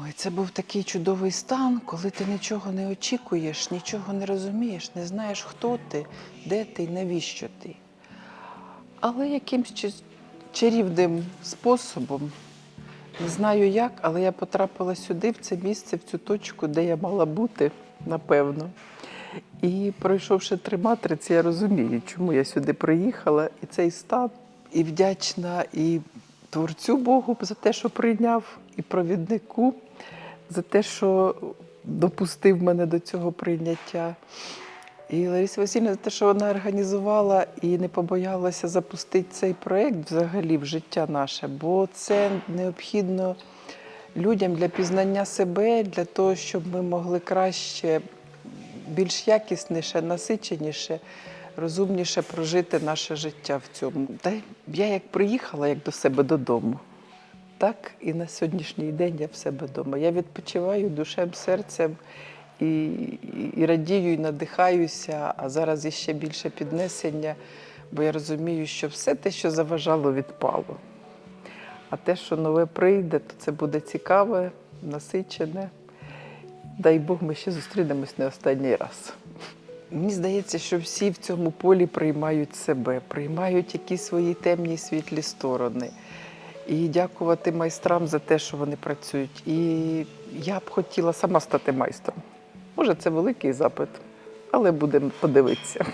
Ой, це був такий чудовий стан, коли ти нічого не очікуєш, нічого не розумієш, не знаєш, хто ти, де ти навіщо ти. Але якимсь чарівним способом, не знаю як, але я потрапила сюди, в це місце, в цю точку, де я мала бути, напевно. І пройшовши три матриці, я розумію, чому я сюди приїхала, і цей стан, і вдячна і творцю Богу за те, що прийняв, і провіднику за те, що допустив мене до цього прийняття. І Лариса Васильівна за те, що вона організувала і не побоялася запустити цей проєкт взагалі в життя наше, бо це необхідно людям для пізнання себе, для того, щоб ми могли краще, більш якісніше, насиченіше, розумніше прожити наше життя в цьому. Та я як приїхала як до себе додому, так і на сьогоднішній день я в себе вдома. Я відпочиваю душем, серцем і, і, і радію, і надихаюся, а зараз іще більше піднесення, бо я розумію, що все те, що заважало, відпало. А те, що нове прийде, то це буде цікаве, насичене. Дай Бог, ми ще зустрінемось не останній раз. Мені здається, що всі в цьому полі приймають себе, приймають якісь свої темні світлі сторони. І дякувати майстрам за те, що вони працюють. І я б хотіла сама стати майстром. Може, це великий запит, але будемо подивитися.